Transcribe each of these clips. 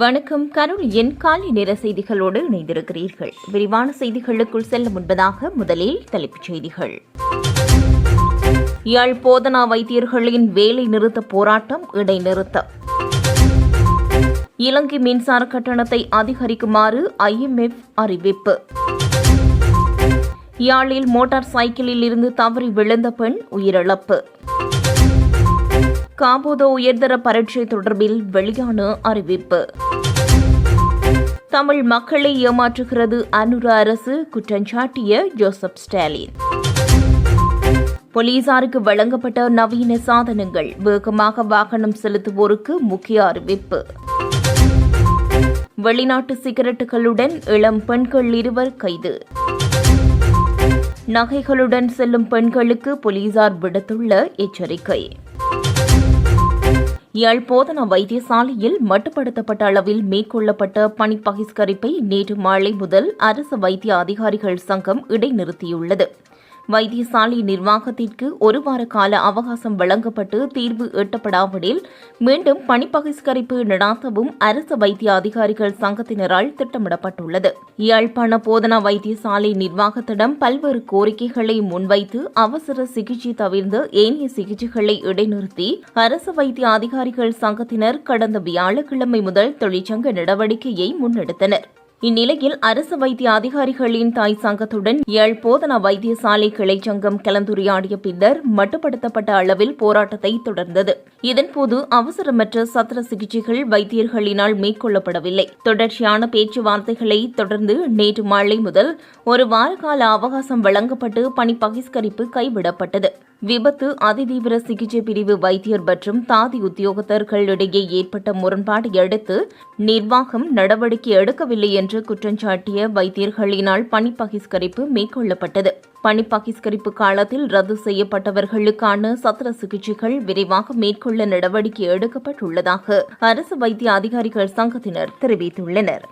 வணக்கம். கருணியின் காலை நேர செய்திகளோடு இணைந்திருக்கிறீர்கள். விரிவான செய்திகளுக்குள் செல்ல முன்பதாக முதலில் தலைப்புச் செய்திகள். யாழ் போதனா வைத்தியர்களின் வேலை நிறுத்த போராட்டம் இடைநிறுத்தம். இலங்கை மின்சார கட்டணத்தை அதிகரிக்குமாறு ஐஎம்எஃப் அறிவிப்பு. யாழில் மோட்டார் சைக்கிளில் இருந்து தவறி விழுந்த பெண் உயிரிழப்பு. காபோதோ உயர்தர பரீட்சை தொடர்பில் வெளியான அறிவிப்பு. தமிழ் மக்களை ஏமாற்றுகிறது அனுர அரசு குற்றஞ்சாட்டிய ஜோசப் ஸ்டாலின். போலீசாருக்கு வழங்கப்பட்ட நவீன சாதனங்கள் வேகமாக வாகனம் செலுத்துவோருக்கு முக்கிய அறிவிப்பு. வெளிநாட்டு சிகரெட்டுகளுடன் இளம் பெண்கள் இருவர் கைது. நகைகளுடன் செல்லும் பெண்களுக்கு போலீசார் விடுத்துள்ள எச்சரிக்கை. யாழ் போதனா வைத்தியசாலையில் மட்டுப்படுத்தப்பட்ட அளவில் மேற்கொள்ளப்பட்ட பணி பகிஷ்கரிப்பை நேற்று மாலை முதல் அரசு வைத்திய அதிகாரிகள் சங்கம் இடைநிறுத்தியுள்ளது. வைத்தியசாலை நிர்வாகத்திற்கு ஒரு வார கால அவகாசம் வழங்கப்பட்டு தீர்வு எட்டப்படாவிடில் மீண்டும் பணி பகிஷ்கரிப்பு நடாத்தவும் அரசு வைத்திய அதிகாரிகள் சங்கத்தினரால் திட்டமிடப்பட்டுள்ளது. யாழ்ப்பாண போதனா வைத்தியசாலை நிர்வாகத்திடம் பல்வேறு கோரிக்கைகளை முன்வைத்து அவசர சிகிச்சை தவிர்ந்த ஏனைய சிகிச்சைகளை இடைநிறுத்தி அரசு வைத்திய அதிகாரிகள் சங்கத்தினர் கடந்த வியாழக்கிழமை முதல் தொழிற்சங்க நடவடிக்கையை முன்னெடுத்தனர். இந்நிலையில் அரசு வைத்திய அதிகாரிகளின் தாய் சங்கத்துடன் ஏழ் போதனா வைத்தியசாலை கிளைச்சங்கம் கலந்துரையாடிய பின்னர் மட்டுப்படுத்தப்பட்ட அளவில் போராட்டத்தை தொடர்ந்தது. இதன்போது அவசரமற்ற சத்திர சிகிச்சைகள் வைத்தியர்களினால் மேற்கொள்ளப்படவில்லை. தொடர்ச்சியான பேச்சுவார்த்தைகளை தொடர்ந்து நேற்று மாலை முதல் ஒரு வார கால அவகாசம் வழங்கப்பட்டு பணி பகிஷ்கரிப்பு கைவிடப்பட்டது. விபத்து அதிதீவிர சிகிச்சை பிரிவு வைத்தியர் மற்றும் தாதி உத்தியோகத்தர்களிடையே ஏற்பட்ட முரண்பாடு அடுத்து நிர்வாகம் நடவடிக்கை எடுக்கவில்லை என்று குற்றஞ்சாட்டிய வைத்தியர்களினால் பணி பகிஷ்கரிப்பு மேற்கொள்ளப்பட்டது. பணி பகிஷ்கரிப்பு காலத்தில் ரத்து செய்யப்பட்டவர்களுக்கான சத்திர சிகிச்சைகள் விரைவாக மேற்கொள்ள நடவடிக்கை எடுக்கப்பட்டுள்ளதாக அரசு வைத்திய அதிகாரிகள் சங்கத்தினர் தெரிவித்துள்ளனர்.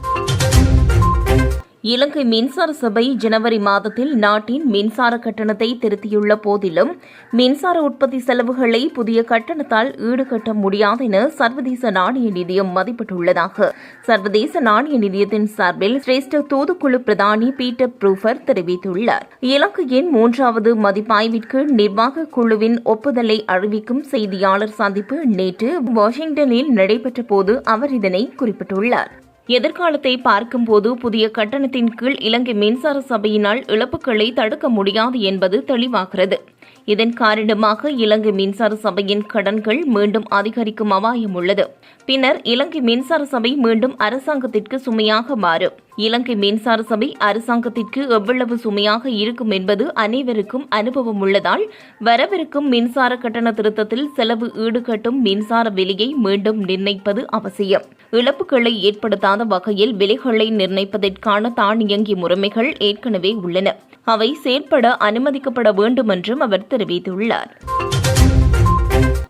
இலங்கை மின்சார சபை ஜனவரி மாதத்தில் நாட்டின் மின்சார கட்டணத்தை திருத்தியுள்ள போதிலும் மின்சார உற்பத்தி செலவுகளை புதிய கட்டணத்தால் ஈடுகட்ட முடியாது என சர்வதேச நாணய நிதியம் மதிப்பிட்டுள்ளதாக. சர்வதேச நாணய நிதியத்தின் சார்பில் சிரேஷ்ட தூதுக்குழு பிரதானி பீட்டர் ப்ரூஃபர் தெரிவித்துள்ளார். இலங்கையின் மூன்றாவது மதிப்பாய்விற்கு நிர்வாக குழுவின் ஒப்புதலை அறிவிக்கும் செய்தியாளர் சந்திப்பு நேற்று வாஷிங்டனில் நடைபெற்ற போது அவர் இதனை குறிப்பிட்டுள்ளார். எதிர்காலத்தை பார்க்கும்போது புதிய கட்டணத்தின் கீழ் இலங்கை மின்சார சபையினால் இழப்புகளை தடுக்க முடியாது என்பது தெளிவாகிறது. இதன் காரணமாக இலங்கை மின்சார சபையின் கடன்கள் மீண்டும் அதிகரிக்கும் அபாயம் உள்ளது. பின்னர் இலங்கை மின்சார சபை மீண்டும் அரசாங்கத்திற்கு சுமையாக மாறும். இலங்கை மின்சார சபை அரசாங்கத்திற்கு எவ்வளவு சுமையாக இருக்கும் என்பது அனைவருக்கும் அனுபவம் உள்ளதால் வரவிருக்கும் மின்சார கட்டண திருத்தத்தில் செலவு ஈடுகட்டும் மின்சார விலையை மீண்டும் நிர்ணயிப்பது அவசியம். இழப்புகளை ஏற்படுத்தாத வகையில் விலைகளை நிர்ணயிப்பதற்கான தானியங்கி முறைமைகள் ஏற்கனவே உள்ளன. அவை செயற்பட அனுமதிக்கப்பட வேண்டும் என்றும் அவர் தெரிவித்துள்ளார்.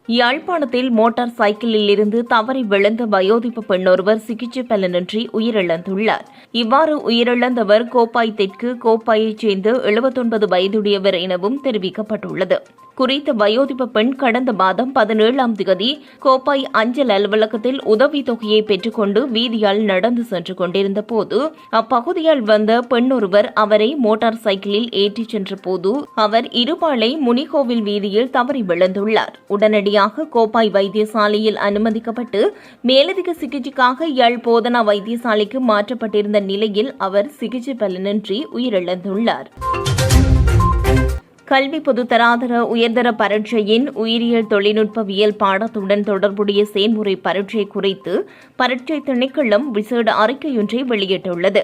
யாழ்ப்பாணத்தில் மோட்டார் சைக்கிளில் இருந்து தவறி விழுந்த வயோதிப்பு பெண்ணொருவர் சிகிச்சை பலனின்றி உயிரிழந்துள்ளார். இவ்வாறு உயிரிழந்தவர் கோப்பாய் தெற்கு கோப்பாயைச் சேர்ந்த எழுபத்தொன்பது வயதுடையவர் எனவும் தெரிவிக்கப்பட்டுள்ளது. குறித்த வயோதிப பெண் கடந்த மாதம் பதினேழாம் தேதி கோப்பாய் அஞ்சல் அலுவலகத்தில் உதவி தொகையை பெற்றுக்கொண்டு வீதியால் நடந்து சென்று கொண்டிருந்த போது அப்பகுதியால் வந்த பெண்ணொருவர் அவரை மோட்டார் சைக்கிளில் ஏற்றிச் சென்றபோது அவர் இருபாலை முனிகோவில் வீதியில் தவறி விழுந்துள்ளார். உடனடியாக கோப்பாய் வைத்தியசாலையில் அனுமதிக்கப்பட்டு மேலதிக சிகிச்சைக்காக யாழ் போதனா வைத்தியசாலைக்கு மாற்றப்பட்டிருந்த நிலையில் அவர் சிகிச்சை பலனின்றி உயிரிழந்துள்ளார். கல்வி பொதுத்தராதர உயர்தர பரீட்சையின் உயிரியல் தொழில்நுட்பவியல் பாடத்துடன் தொடர்புடைய செயல்முறை பரீட்சை குறித்து பரீட்சை திணைக்களம் விசேட அறிக்கையொன்றை வெளியிட்டுள்ளது.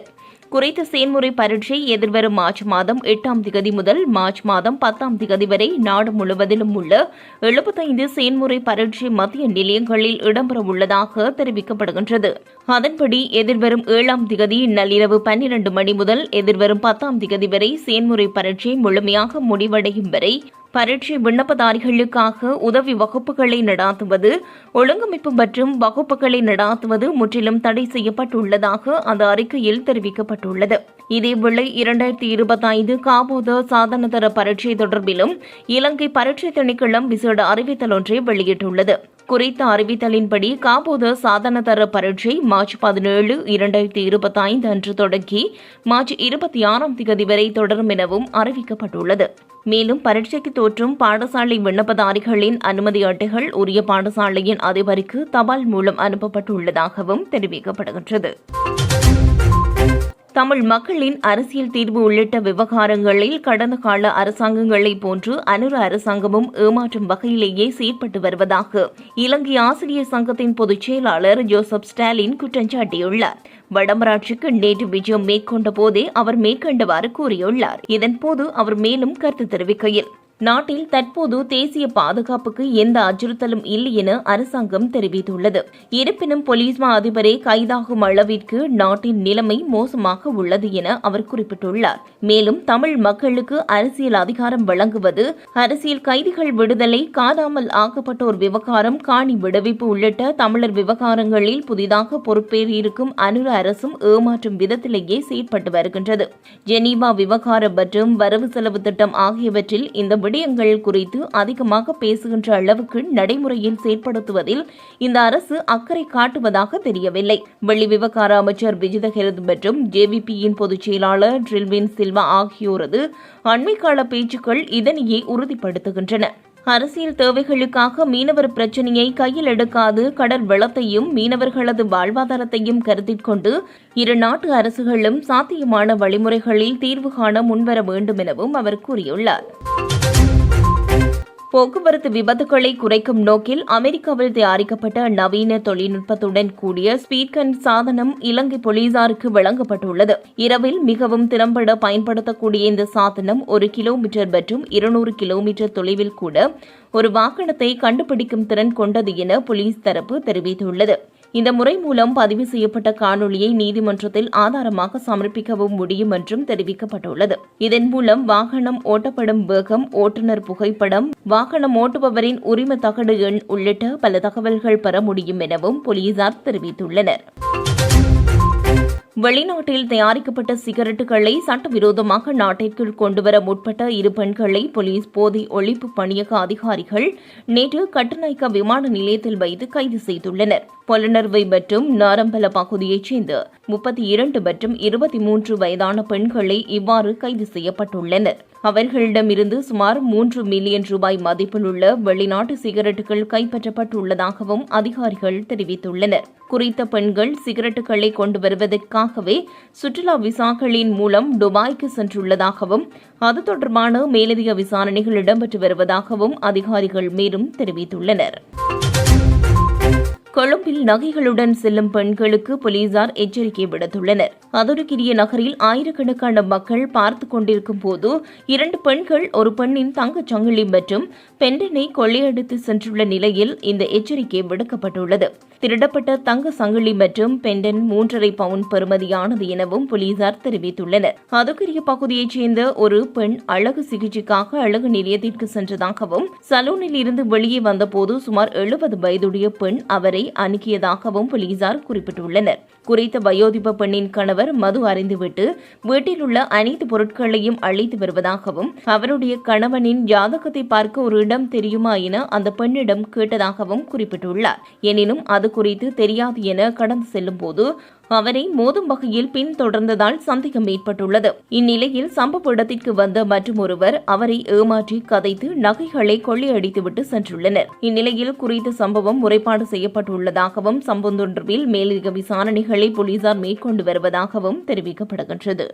குறித்த செயல்முறை பரீட்சை எதிர்வரும் மார்ச் மாதம் எட்டாம் திகதி முதல் மார்ச் மாதம் பத்தாம் திகதி வரை நாடு முழுவதிலும் உள்ள எழுபத்தைந்து செயல்முறை பரீட்சை மத்திய நிலையங்களில் இடம்பெறவுள்ளதாக தெரிவிக்கப்படுகின்றது. அதன்படி எதிர்வரும் ஏழாம் திகதி நள்ளிரவு பன்னிரண்டு மணி முதல் எதிர்வரும் பத்தாம் திகதி வரை செயல்முறை பரீட்சை முழுமையாக முடிவடையும் வரை பரீட்சை விண்ணப்பதாரிகளுக்காக உதவி வகுப்புகளை நடாத்துவது ஒழுங்கமைப்பு மற்றும் வகுப்புகளை நடாத்துவது முற்றிலும் தடை செய்யப்பட்டுள்ளதாக அந்த அறிக்கையில் தெரிவிக்கப்பட்டுள்ளது. இதேவேளை இரண்டாயிரத்தி இருபத்தைந்து காபோத சாதனதர பரீட்சை தொடர்பிலும் இலங்கை பரீட்சை திணைக்களம் விசேட அறிவித்தல் ஒன்றை வெளியிட்டுள்ளது. குறித்த அறிவித்தலின்படி காபோத சாதனதர பரீட்சை மார்ச் பதினேழு இரண்டாயிரத்தி இருபத்தைந்து அன்று தொடங்கி மார்ச் இருபத்தி ஆறாம் தேதி வரை தொடரும் எனவும் அறிவிக்கப்பட்டுள்ளது. மேலும் பரீட்சைக்கு தோற்றும் பாடசாலை விண்ணப்பதாரிகளின் அனுமதி அட்டைகள் உரிய பாடசாலையின் அதிபருக்கு தபால் மூலம் அனுப்பப்பட்டுள்ளதாகவும் தெரிவிக்கப்படுகின்றது. தமிழ் மக்களின் அரசியல் தீர்வு உள்ளிட்ட விவகாரங்களில் கடந்த கால அரசாங்கங்களைப் போன்று அனுர அரசாங்கமும் ஏமாற்றும் வகையிலேயே செயற்பட்டு வருவதாக இலங்கை ஆசிரியர் சங்கத்தின் பொதுச் செயலாளர் ஜோசப் ஸ்டாலின் குற்றம் சாட்டியுள்ளார். வடமராட்சிக்கு நேற்று விஜயம் மேற்கொண்ட போதே அவர் மேற்கண்டவாறு கூறியுள்ளார். இதன்போது அவர் மேலும் கருத்து தெரிவிக்கையில் நாட்டில் தற்போது தேசிய பாதுகாப்புக்கு எந்த அச்சுறுத்தலும் இல்லை என அரசாங்கம் தெரிவித்துள்ளது. இருப்பினும் பொலிஸ்மா மா அதிபரே கைதாகும் அளவிற்கு நாட்டின் நிலைமை மோசமாக உள்ளது என அவர் குறிப்பிட்டுள்ளார். மேலும் தமிழ் மக்களுக்கு அரசியல் அதிகாரம் வழங்குவது அரசியல் கைதிகள் விடுதலை காணாமல் ஆக்கப்பட்டோர் விவகாரம் காணி விடுவிப்பு உள்ளிட்ட தமிழர் விவகாரங்களில் புதிதாக பொறுப்பேறியிருக்கும் அனுர அரசும் ஏமாற்றும் விதத்திலேயே செயற்பட்டு வருகின்றது. ஜெனீவா விவகாரம் மற்றும் வரவு செலவு திட்டம் ஆகியவற்றில் இந்த விடயங்கள் குறித்து அதிகமாக பேசுகின்ற அளவுக்கு நடைமுறையில் செயற்படுத்துவதில் இந்த அரசு அக்கறை காட்டுவதாக தெரியவில்லை. வெள்ளி விவகார அமைச்சர் விஜித ஹெரத் மற்றும் ஜேவிபியின் பொதுச் செயலாளர் ட்ரில்வின் சில்வா ஆகியோரது அண்மைக்கால பேச்சுக்கள் இதனையே உறுதிப்படுத்துகின்றன. அரசியல் தேவைகளுக்காக மீனவர் பிரச்சினையை கையில் எடுக்காது கடல் வளத்தையும் மீனவர்களது வாழ்வாதாரத்தையும் கருத்தில் கொண்டு இரு நாட்டு அரசுகளும் சாத்தியமான வழிமுறைகளில் தீர்வு காண முன்வர வேண்டும் எனவும் அவர் கூறியுள்ளார். போக்குவரத்து விபத்துகளை குறைக்கும் நோக்கில் அமெரிக்காவில் தயாரிக்கப்பட்ட நவீன தொழில்நுட்பத்துடன் கூடிய ஸ்பீட்கன் சாதனம் இலங்கை போலீசாருக்கு வழங்கப்பட்டுள்ளது. இரவில் மிகவும் திறம்பட பயன்படுத்தக்கூடிய இந்த சாதனம் ஒரு கிலோமீட்டர் மற்றும் இருநூறு கிலோமீட்டர் தொலைவில் கூட ஒரு வாகனத்தை கண்டுபிடிக்கும் திறன் கொண்டது என போலீஸ் தரப்பு தெரிவித்துள்ளது. இந்த முறை மூலம் பதிவு செய்யப்பட்ட காணொலியை நீதிமன்றத்தில் ஆதாரமாக சமர்ப்பிக்கவும் முடியும் என்றும் தெரிவிக்கப்பட்டுள்ளது. இதன் மூலம் வாகனம் ஓட்டப்படும் வேகம் ஓட்டுநர் புகைப்படம் வாகனம் ஓட்டுபவரின் உரிம தகடு எண் உள்ளிட்ட பல தகவல்கள் பெற முடியும் எனவும் போலீசார் தெரிவித்துள்ளனர். வெளிநாட்டில் தயாரிக்கப்பட்ட சிகரெட்டுகளை சட்டவிரோதமாக நாட்டிற்குள் கொண்டுவர முற்பட்ட இரு பெண்களை போலீஸ் போதை ஒழிப்பு பணியக அதிகாரிகள் நேற்று கட்டுநாய்க்கா விமான நிலையத்தில் வைத்து கைது செய்துள்ளனர். பொலனர்வை மற்றும் நாரம்பல பகுதியைச் சேர்ந்த முப்பத்தி இரண்டு மற்றும் இருபத்தி மூன்று வயதான பெண்களை இவ்வாறு கைது செய்யப்பட்டுள்ளனர். அவர்களிடமிருந்து சுமார் மூன்று மில்லியன் ரூபாய் மதிப்பிலுள்ள வெளிநாட்டு சிகரெட்டுகள் கைப்பற்றப்பட்டுள்ளதாகவும் அதிகாரிகள் தெரிவித்துள்ளனர். குறித்த பெண்கள் சிகரெட்டுகளை கொண்டு வருவதற்காகவே சுற்றுலா விசாக்களின் மூலம் துபாய்க்கு சென்றுள்ளதாகவும் அது தொடர்பான மேலதிக விசாரணைகள் இடம்பெற்று வருவதாகவும் அதிகாரிகள் மேலும் தெரிவித்துள்ளனர். கொழும்பில் நகைகளுடன் செல்லும் பெண்களுக்கு போலீசார் எச்சரிக்கை விடுத்துள்ளனர். மதுரகிரிய நகரில் ஆயிரக்கணக்கான மக்கள் பார்த்து கொண்டிருக்கும் போது இரண்டு பெண்கள் ஒரு பெண்ணின் தங்கச் சங்கிலி மற்றும் பெண்டனை கொள்ளையடித்து சென்றுள்ள நிலையில் இந்த எச்சரிக்கை விடுக்கப்பட்டுள்ளது. திருடப்பட்ட தங்க சங்கிலி மற்றும் பெண்டன் மூன்றரை பவுன் பெறுமதியானது எனவும் போலீசார் தெரிவித்துள்ளனர். அதுக்கிரிய பகுதியைச் சேர்ந்த ஒரு பெண் அழகு சிகிச்சைக்காக அழகு நிலையத்திற்கு சென்றதாகவும் சலூனில் இருந்து வெளியே வந்தபோது சுமார் எழுபது வயதுடைய பெண் அவரை அணுகியதாகவும் போலீசார் குறிப்பிட்டுள்ளனர். குறித்த வயோதிப பெண்ணின் கணவர் மது அறிந்துவிட்டு வீட்டில் உள்ள அனைத்து பொருட்களையும் அழித்து வருவதாகவும் அவருடைய கணவனின் ஜாதகத்தை பார்க்க ஒரு இடம் தெரியுமா என அந்த பெண்ணிடம் கேட்டதாகவும் குறிப்பிட்டுள்ளார். எனினும் அது குறித்து தெரியாது என கடந்து செல்லும் போது அவரை மோதும் வகையில் பின்தொடர்ந்ததால் சந்தேகம் ஏற்பட்டுள்ளது. இந்நிலையில் சம்பவ இடத்திற்கு வந்த மற்றும் ஒருவர் அவரை ஏமாற்றி கதைத்து நகைகளை கொள்ளையடித்துவிட்டு சென்றுள்ளனர். இந்நிலையில் குறித்த சம்பவம் முறைப்பாடு செய்யப்பட்டுள்ளதாகவும் சம்பவம் தொடர்பில் மேலதிக விசாரணைகளை போலீசார் மேற்கொண்டு வருவதாகவும் தெரிவிக்கப்படுகின்றது.